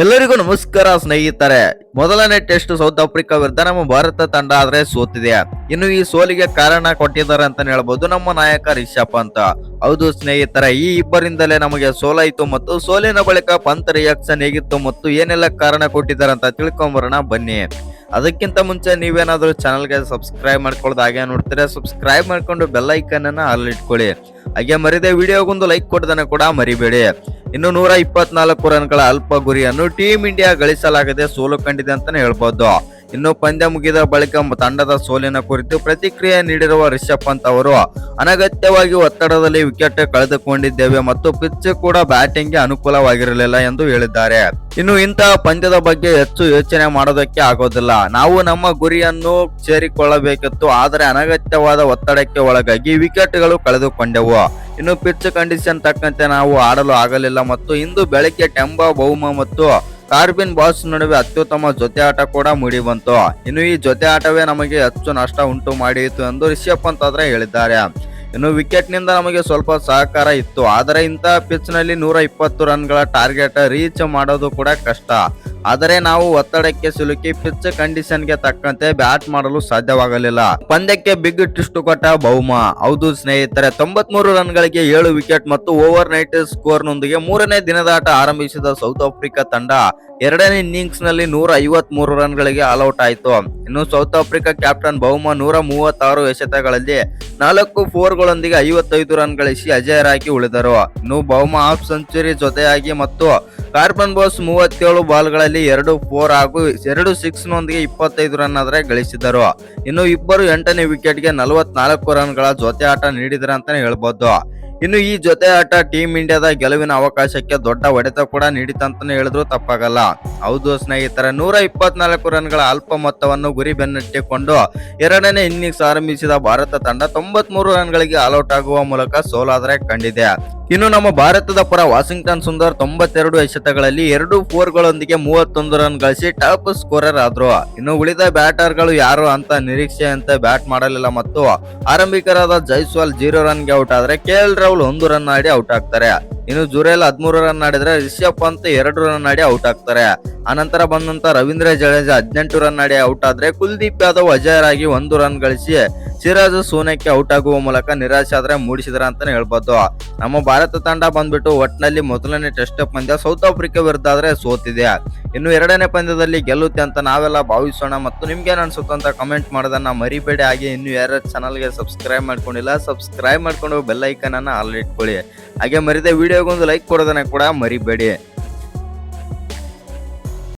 ಎಲ್ಲರಿಗೂ ನಮಸ್ಕಾರ ಸ್ನೇಹಿತರೆ. ಮೊದಲನೇ ಟೆಸ್ಟ್ ಸೌತ್ ಆಫ್ರಿಕಾ ವಿರುದ್ಧ ನಮ್ಮ ಭಾರತ ತಂಡ ಆದ್ರೆ ಸೋತಿದೆ. ಇನ್ನು ಈ ಸೋಲಿಗೆ ಕಾರಣ ಕೊಟ್ಟಿದ್ದಾರೆ ಅಂತ ಹೇಳ್ಬೋದು ನಮ್ಮ ನಾಯಕ ರಿಷಬ್ ಅಂತ ಹೌದು ಸ್ನೇಹಿತರೆ, ಈ ಇಬ್ಬರಿಂದಲೇ ನಮಗೆ ಸೋಲಾಯಿತು ಮತ್ತು ಸೋಲಿನ ಬಳಿಕ ಪಂತ್ ರಿಯಾಕ್ಷನ್ ಹೇಗಿತ್ತು ಮತ್ತು ಏನೆಲ್ಲ ಕಾರಣ ಕೊಟ್ಟಿದ್ದಾರೆ ಅಂತ ತಿಳ್ಕೊಂಬರೋಣ ಬನ್ನಿ. ಅದಕ್ಕಿಂತ ಮುಂಚೆ ನೀವೇನಾದ್ರೂ ಚಾನಲ್ಗೆ ಸಬ್ಸ್ಕ್ರೈಬ್ ಮಾಡ್ಕೊಳ್ಳೋದು ಹಾಗೆ ನೋಡ್ತೀರಾ ಸಬ್ಸ್ಕ್ರೈಬ್ ಮಾಡ್ಕೊಂಡು ಅನ್ನ ಅಲ್ಲಿ ಇಟ್ಕೊಳ್ಳಿ ಹಾಗೆ ಮರಿದೆ ವಿಡಿಯೋಗೊಂದು ಲೈಕ್ ಕೊಡೋದನ್ನು ಕೂಡ ಮರಿಬೇಡಿ. ಇನ್ನು ನೂರ ಇಪ್ಪತ್ನಾಲ್ಕು ರನ್ಗಳ ಅಲ್ಪ ಗುರಿಯನ್ನು ಟೀಂ ಇಂಡಿಯಾ ಗಳಿಸಲಾಗದೆ ಸೋಲು ಕಂಡಿದೆ ಅಂತಾನೆ ಹೇಳ್ಬೋದು. ಇನ್ನು ಪಂದ್ಯ ಮುಗಿದ ಬಳಿಕ ತಂಡದ ಸೋಲಿನ ಕುರಿತು ಪ್ರತಿಕ್ರಿಯೆ ನೀಡಿರುವ ರಿಷಬ್ ಪಂತ್ ಅವರು, ಅನಗತ್ಯವಾಗಿ ಒತ್ತಡದಲ್ಲಿ ವಿಕೆಟ್ ಕಳೆದುಕೊಂಡಿದ್ದೇವೆ ಮತ್ತು ಪಿಚ್ ಕೂಡ ಬ್ಯಾಟಿಂಗ್ಗೆ ಅನುಕೂಲವಾಗಿರಲಿಲ್ಲ ಎಂದು ಹೇಳಿದ್ದಾರೆ. ಇನ್ನು ಇಂತಹ ಪಂದ್ಯದ ಬಗ್ಗೆ ಹೆಚ್ಚು ಯೋಚನೆ ಮಾಡೋದಕ್ಕೆ ಆಗೋದಿಲ್ಲ. ನಾವು ನಮ್ಮ ಗುರಿಯನ್ನು ಸೇರಿಕೊಳ್ಳಬೇಕಿತ್ತು, ಆದರೆ ಅನಗತ್ಯವಾದ ಒತ್ತಡಕ್ಕೆ ಒಳಗಾಗಿ ವಿಕೆಟ್ಗಳು ಕಳೆದುಕೊಂಡೆವು. ಇನ್ನು ಪಿಚ್ ಕಂಡೀಷನ್ ತಕ್ಕಂತೆ ನಾವು ಆಡಲು ಆಗಲಿಲ್ಲ ಮತ್ತು ಇಂದು ಬೆಳಗ್ಗೆ ಟೆಂಬಾ, ಬೌಮ ಮತ್ತು ಕಾರ್ಬಿನ್ ಬಾಸ್ ನಡುವೆ ಅತ್ಯುತ್ತಮ ಜೊತೆ ಆಟ ಕೂಡ ಮೂಡಿ ಬಂತು. ಇನ್ನು ಈ ಜೊತೆ ಆಟವೇ ನಮಗೆ ಹೆಚ್ಚು ನಷ್ಟ ಉಂಟು ಮಾಡಿಯಿತು ಎಂದು ರಿಷಬ್ ಪಂತ್ ಹೇಳಿದ್ದಾರೆ. ಇನ್ನು ವಿಕೆಟ್ನಿಂದ ನಮಗೆ ಸ್ವಲ್ಪ ಸಹಕಾರ ಇತ್ತು. ಆದರೆ ಇಂತಹ ಪಿಚ್ನಲ್ಲಿ ನೂರ ಇಪ್ಪತ್ತು ರನ್ಗಳ ಟಾರ್ಗೆಟ್ ರೀಚ್ ಮಾಡೋದು ಕೂಡ ಕಷ್ಟ. ಆದರೆ ನಾವು ಒತ್ತಡಕ್ಕೆ ಸಿಲುಕಿ ಪಿಚ್ ಕಂಡೀಷನ್ಗೆ ತಕ್ಕಂತೆ ಬ್ಯಾಟ್ ಮಾಡಲು ಸಾಧ್ಯವಾಗಲಿಲ್ಲ. ಪಂದ್ಯಕ್ಕೆ ಬಿಗ್ ಟಿಸ್ಟ್ ಕೊಟ್ಟ ಬಹುಮ ಹೌದು ಸ್ನೇಹಿತರೆ, ತೊಂಬತ್ಮೂರು ರನ್ಗಳಿಗೆ ಏಳು ವಿಕೆಟ್ ಮತ್ತು ಓವರ್ ನೈಟ್ ಸ್ಕೋರ್ ನೊಂದಿಗೆ ಮೂರನೇ ದಿನದಾಟ ಆರಂಭಿಸಿದ ಸೌತ್ ಆಫ್ರಿಕಾ ತಂಡ ಎರಡನೇ ಇನ್ನಿಂಗ್ಸ್ನಲ್ಲಿ ನೂರ ಐವತ್ ಮೂರು ರನ್ಗಳಿಗೆ ಆಲ್ಔಟ್ ಆಯಿತು. ಇನ್ನು ಸೌತ್ ಆಫ್ರಿಕಾ ಕ್ಯಾಪ್ಟನ್ ಬಹುಮ ನೂರ ಮೂವತ್ತಾರು ಎಸೆತಗಳಲ್ಲಿ ನಾಲ್ಕು ಫೋರ್ಗಳೊಂದಿಗೆ ಐವತ್ತೈದು ರನ್ ಗಳಿಸಿ ಅಜಯರಾಗಿ ಉಳಿದರು. ಇನ್ನು ಬಹುಮ ಹಾಫ್ ಸೆಂಚುರಿ ಜೊತೆಯಾಗಿ ಮತ್ತು ಕಾರ್ಬನ್ ಬೋಸ್ ಮೂವತ್ತೇಳು ಬಾಲ್ಗಳಲ್ಲಿ ಎರಡು ಫೋರ್ ಹಾಗೂ ಎರಡು ಸಿಕ್ಸ್ ನೊಂದಿಗೆ ಇಪ್ಪತ್ತೈದು ರನ್ ಆದರೆ ಗಳಿಸಿದರು. ಇನ್ನು ಇಬ್ಬರು ಎಂಟನೇ ವಿಕೆಟ್ಗೆ ನಲವತ್ನಾಲ್ಕು ರನ್ಗಳ ಜೊತೆ ಆಟ ನೀಡಿದರೆ ಅಂತಾನೆ ಹೇಳ್ಬೋದು. ಇನ್ನು ಈ ಜೊತೆ ಆಟ ಟೀಮ್ ಇಂಡಿಯಾದ ಗೆಲುವಿನ ಅವಕಾಶಕ್ಕೆ ದೊಡ್ಡ ಹೊಡೆತ ಕೂಡ ನೀಡಿತಂತಾನೆ ಹೇಳಿದ್ರು ತಪ್ಪಾಗಲ್ಲ. ಹೌದು ಸ್ನೇಹಿತರೆ, ನೂರ ಇಪ್ಪತ್ನಾಲ್ಕು ರನ್ಗಳ ಅಲ್ಪ ಮೊತ್ತವನ್ನು ಗುರಿ ಬೆನ್ನಟ್ಟಿಕೊಂಡು ಎರಡನೇ ಇನ್ನಿಂಗ್ಸ್ ಆರಂಭಿಸಿದ ಭಾರತ ತಂಡ ತೊಂಬತ್ಮೂರು ರನ್ಗಳಿಗೆ ಆಲ್ಔಟ್ ಆಗುವ ಮೂಲಕ ಸೋಲಾದ್ರೆ ಕಂಡಿದೆ. ಇನ್ನು ನಮ್ಮ ಭಾರತದ ಪರ ವಾಷಿಂಗ್ಟನ್ ಸುಂದರ್ ತೊಂಬತ್ತೆರಡು ಎಸೆತಗಳಲ್ಲಿ ಎರಡು ಫೋರ್ಗಳೊಂದಿಗೆ ಮೂವತ್ತೊಂದು ರನ್ ಗಳಿಸಿ ಟಾಪ್ ಸ್ಕೋರರ್ ಆದ್ರು. ಇನ್ನು ಉಳಿದ ಬ್ಯಾಟರ್ಗಳು ಯಾರು ಅಂತ ನಿರೀಕ್ಷೆಯಂತೆ ಬ್ಯಾಟ್ ಮಾಡಲಿಲ್ಲ ಮತ್ತು ಆರಂಭಿಕರಾದ ಜೈಸ್ವಾಲ್ ಜೀರೋ ರನ್ಗೆ ಔಟ್ ಆದ್ರೆ ಕೆ ಎಲ್ ರಾಹುಲ್ ಒಂದು ರನ್ ಆಡಿ ಔಟ್ ಆಗ್ತಾರೆ. ಇನ್ನು ಜುರೇಲ್ ಹದಿಮೂರು ರನ್ ಆಡಿದ್ರೆ ರಿಷಬ್ ಪಂತ್ ಎರಡು ರನ್ ಆಡಿ ಔಟ್ ಆಗ್ತಾರೆ. ಅನಂತರ ಬಂದಂತ ರವೀಂದ್ರ ಜಡೇಜಾ ಹದಿನೆಂಟು ರನ್ ಆಡಿ ಔಟ್ ಆದ್ರೆ ಕುಲ್ದೀಪ್ ಯಾದವ್ ಅಜಯರಾಗಿ ಒಂದು ರನ್ ಗಳಿಸಿ ಸಿರಾಜ್ ಸೋನಕ್ಕೆ ಔಟ್ ಆಗುವ ಮೂಲಕ ನಿರಾಶೆ ಆದ್ರೆ ಮೂಡಿಸಿದ್ರ ಅಂತಾನೆ ಹೇಳ್ಬೋದು. ನಮ್ಮ ಭಾರತ ತಂಡ ಬಂದ್ಬಿಟ್ಟು ಒಟ್ನಲ್ಲಿ ಮೊದಲನೇ ಟೆಸ್ಟ್ ಪಂದ್ಯ ಸೌತ್ ಆಫ್ರಿಕಾ ವಿರುದ್ಧ ಆದ್ರೆ ಸೋತಿದೆ. ಇನ್ನು ಎರಡನೇ ಪಂದ್ಯದಲ್ಲಿ ಗೆಲ್ಲುತ್ತೆ ಅಂತ ನಾವೆಲ್ಲ ಭಾವಿಸೋಣ ಮತ್ತು ನಿಮ್ಗೆ ಅನ್ಸುತ್ತೆ ಅಂತ ಕಮೆಂಟ್ ಮಾಡೋದನ್ನ ಮರಿಬೇಡಿ. ಹಾಗೆ ಇನ್ನು ಯಾರ ಚಾನಲ್ಗೆ ಸಬ್ಸ್ಕ್ರೈಬ್ ಮಾಡ್ಕೊಂಡಿಲ್ಲ ಸಬ್ಸ್ಕ್ರೈಬ್ ಮಾಡ್ಕೊಂಡು ಬೆಲ್ ಐಕನ್ ಅನ್ನ ಆಲ್ ಇಟ್ಕೊಳ್ಳಿ. ಹಾಗೆ ಮರಿದೆ ವಿಡಿಯೋಗೊಂದು ಲೈಕ್ ಕೊಡೋದನ್ನ ಕೂಡ ಮರಿಬೇಡಿ.